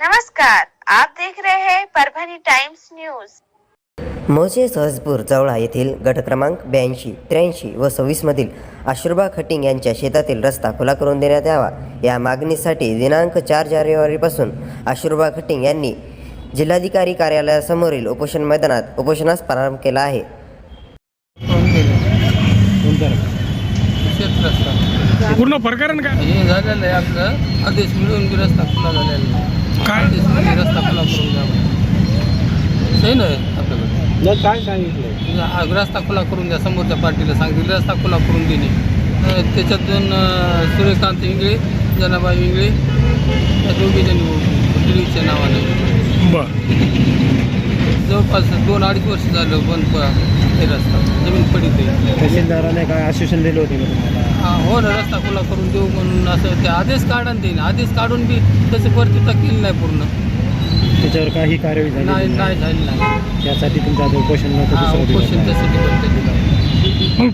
नमस्कार आप देख रहे हैं परभणी टाइम्स न्यूज. मोजे सहजपूर जवळा येथील गट क्रमांक ब्याऐंशी त्र्याऐंशी व सव्वीसमधील आशुर्बा खटिंग यांच्या शेतातील रस्ता खुला करून देण्यात यावा. या मागणीसाठी दिनांक चार जानेवारीपासून आशुर्बा खटिंग यांनी जिल्हाधिकारी कार्यालयासमोरील उपोषण मैदानात उपोषणास प्रारंभ केला आहे. पूर्ण प्रकरण काय? हे झालेलं आहे आपलं. आदेश मिळून रस्ता खुला झालेला आहे. काय? रस्ता खुला करून द्यावा सही नाही आपल्याकडे. काय सांगितलं हा रस्ता खुला करून द्या समोरच्या पार्टीला सांगितलं रस्ता खुला करून देणे. अं, त्याच्यातून अं, सूर्यकांत इंगळे जनाबाई इंगळे या दोघी जणी दिलीच्या नावाने. बर. जवळपास दोन अडीच वर्ष झालं बंद प- हे रस्ता जमीन पडीत आहे. तहसीलदाराने काय आश्वासन दिलं होते हा, हो ना रस्ता खुला करून देऊ म्हणून असं ते आदेश काढा ना देईन आदेश काढून बी त्याची पूर्तता केली नाही पूर्ण. त्याच्यावर काही कार्यवाही झाली नाही नाही. झाली नाही. त्यासाठी तुमचं आता उपोषण उपोषण आहे.